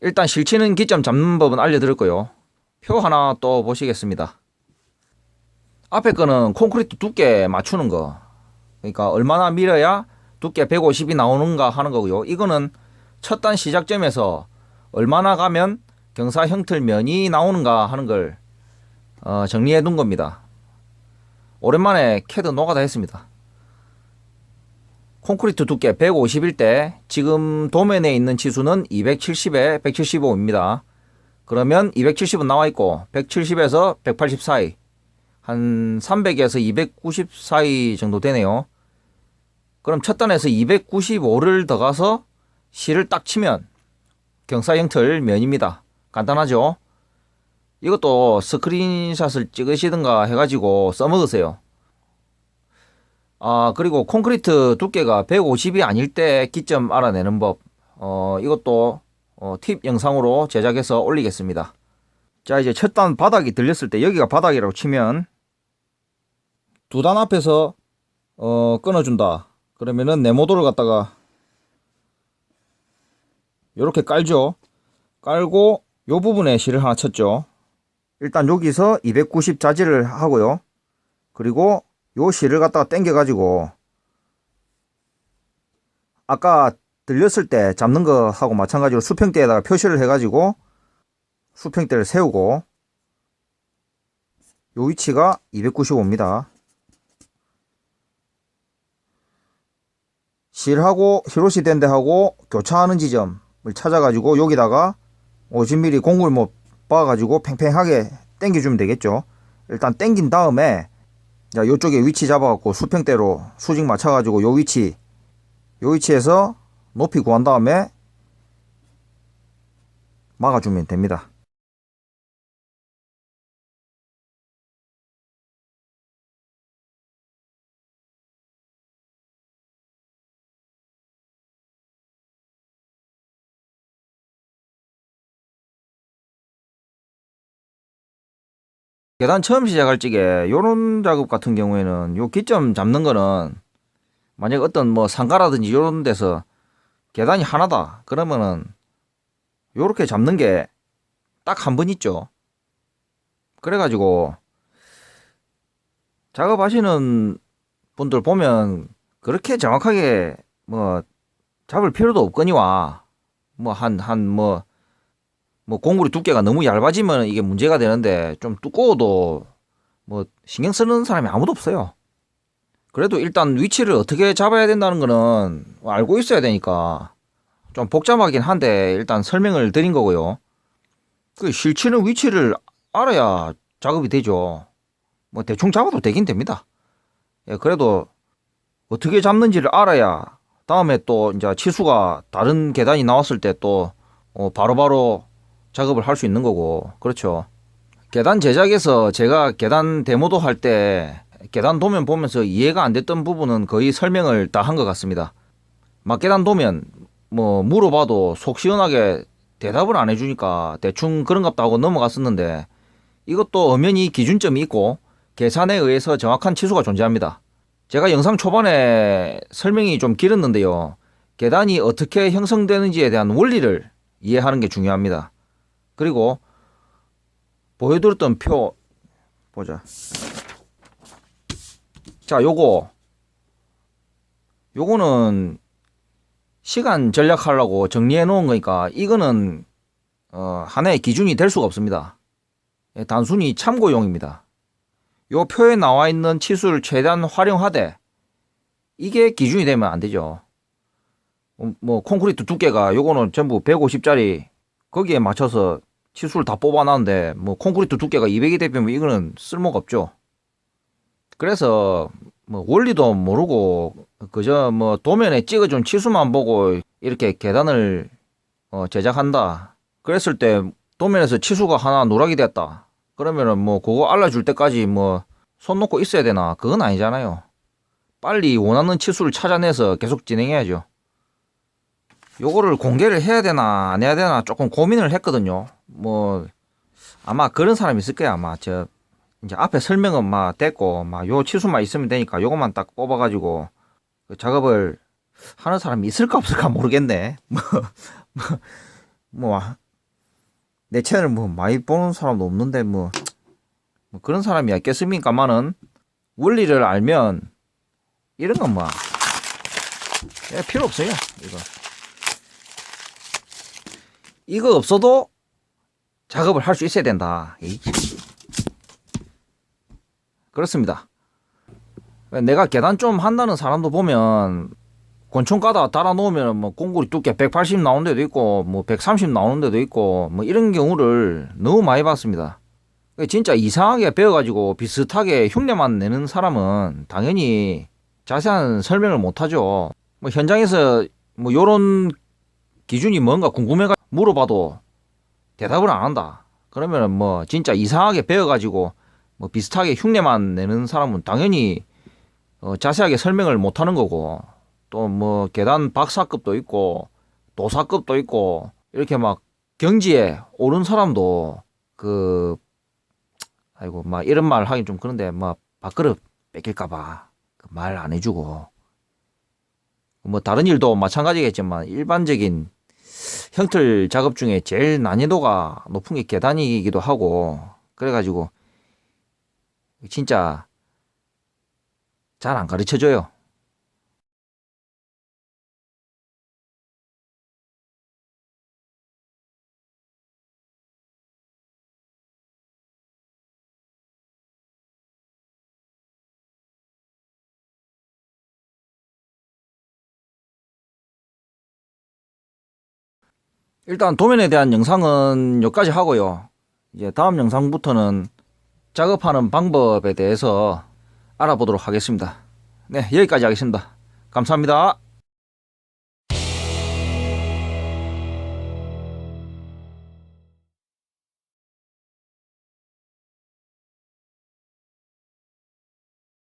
일단 실치는 기점 잡는 법은 알려드렸고요. 표 하나 또 보시겠습니다. 앞에 거는 콘크리트 두께 맞추는 거. 그러니까 얼마나 밀어야 두께 150이 나오는가 하는 거고요. 이거는 첫 단 시작점에서 얼마나 가면 경사 형틀 면이 나오는가 하는 걸 어, 정리해 둔 겁니다. 오랜만에 캐드 노가다 했습니다. 콘크리트 두께 150일 때 지금 도면에 있는 치수는 270에 175입니다. 그러면 270은 나와 있고 170에서 180 사이 한 300에서 290 사이 정도 되네요. 그럼 첫 단에서 295를 더 가서 실을 딱 치면 경사 형틀 면입니다. 간단하죠? 이것도 스크린샷을 찍으시든가 해가지고 써먹으세요. 아, 그리고 콘크리트 두께가 150이 아닐 때 기점 알아내는 법. 어, 이것도 어, 팁 영상으로 제작해서 올리겠습니다. 자, 이제 첫 단 바닥이 들렸을 때 여기가 바닥이라고 치면 두 단 앞에서 어, 끊어준다. 그러면은 네모도를 갖다가 요렇게 깔죠. 깔고 요 부분에 실을 하나 쳤죠. 일단 여기서 290 자지를 하고요. 그리고 요 실을 갖다가 당겨 가지고 아까 들렸을 때 잡는 거 하고 마찬가지로 수평대에다가 표시를 해 가지고 수평대를 세우고 요 위치가 295입니다. 실하고 히로시 댄데하고 교차하는 지점을 찾아가지고 여기다가 50mm 공을 뭐 빻아가지고 팽팽하게 당겨주면 되겠죠. 일단 당긴 다음에 자 요쪽에 위치 잡아갖고 수평대로 수직 맞춰가지고 요 위치 요 위치에서 높이 구한 다음에 막아주면 됩니다. 계단 처음 시작할 적에 요런 작업 같은 경우에는 요 기점 잡는 거는 만약 어떤 뭐 상가라든지 요런 데서 계단이 하나다 그러면은 요렇게 잡는 게 딱 한 번 있죠. 그래가지고 작업하시는 분들 보면 그렇게 정확하게 뭐 잡을 필요도 없거니와 뭐 한 한뭐 뭐 공구리 두께가 너무 얇아지면 이게 문제가 되는데 좀 두꺼워도 뭐 신경 쓰는 사람이 아무도 없어요. 그래도 일단 위치를 어떻게 잡아야 된다는 거는 알고 있어야 되니까 좀 복잡하긴 한데 일단 설명을 드린 거고요. 그 실치는 위치를 알아야 작업이 되죠. 뭐 대충 잡아도 되긴 됩니다. 예, 그래도 어떻게 잡는지를 알아야 다음에 또 이제 치수가 다른 계단이 나왔을 때또 어, 바로바로 작업을 할 수 있는 거고 그렇죠. 계단 제작에서 제가 계단 데모도 할 때 계단 도면 보면서 이해가 안 됐던 부분은 거의 설명을 다 한 것 같습니다. 막 계단 도면 뭐 물어봐도 속 시원하게 대답을 안 해주니까 대충 그런갑다 하고 넘어갔었는데 이것도 엄연히 기준점이 있고 계산에 의해서 정확한 치수가 존재합니다. 제가 영상 초반에 설명이 좀 길었는데요. 계단이 어떻게 형성되는지에 대한 원리를 이해하는 게 중요합니다. 그리고 보여드렸던 표 보자. 자, 요거 요거는 시간 전략하려고 정리해 놓은 거니까 이거는 어, 하나의 기준이 될 수가 없습니다. 예, 단순히 참고용입니다. 요 표에 나와 있는 치수를 최대한 활용하되 이게 기준이 되면 안 되죠. 음, 뭐 콘크리트 두께가 요거는 전부 150짜리 거기에 맞춰서 치수를 다 뽑아놨는데 뭐 콘크리트 두께가 200이 되면 이거는 쓸모가 없죠. 그래서 뭐 원리도 모르고 그저 뭐 도면에 찍어준 치수만 보고 이렇게 계단을 어 제작한다. 그랬을 때 도면에서 치수가 하나 누락이 됐다. 그러면은 뭐 그거 알려줄 때까지 뭐 손 놓고 있어야 되나? 그건 아니잖아요. 빨리 원하는 치수를 찾아내서 계속 진행해야죠. 요거를 공개를 해야 되나 안 해야 되나 조금 고민을 했거든요. 뭐 아마 그런 사람이 있을 거야 아마 저 이제 앞에 설명은 막 됐고 막 요 치수만 있으면 되니까 요것만 딱 뽑아가지고 그 작업을 하는 사람이 있을까 없을까 모르겠네. 뭐, 뭐, 뭐내 채널 뭐 많이 보는 사람도 없는데 뭐, 뭐 그런 사람이 있겠습니까만은 원리를 알면 이런 건 뭐 필요 없어요 이거 이거 없어도 작업을 할 수 있어야 된다 에이. 그렇습니다 내가 계단 좀 한다는 사람도 보면 권총 까다 달아 놓으면 뭐 공구리 두께 180 나오는 데도 있고 뭐 130 나오는 데도 있고 뭐 이런 경우를 너무 많이 봤습니다. 진짜 이상하게 배워가지고 비슷하게 흉내만 내는 사람은 당연히 자세한 설명을 못하죠. 뭐 현장에서 뭐 요런 기준이 뭔가 궁금해가 물어봐도 대답을 안 한다. 그러면 뭐 진짜 이상하게 배워가지고 뭐 비슷하게 흉내만 내는 사람은 당연히 어 자세하게 설명을 못 하는 거고 또 뭐 계단 박사급도 있고 도사급도 있고 이렇게 막 경지에 오른 사람도 그 아이고 막 이런 말 하긴 좀 그런데 막 밥그릇 뺏길까봐 그 말 안 해주고 뭐 다른 일도 마찬가지겠지만 일반적인 형틀 작업 중에 제일 난이도가 높은 게 계단이기도 하고 그래가지고 진짜 잘 안 가르쳐 줘요. 일단 도면에 대한 영상은 여기까지 하고요. 이제 다음 영상부터는 작업하는 방법에 대해서 알아보도록 하겠습니다. 네, 여기까지 하겠습니다. 감사합니다.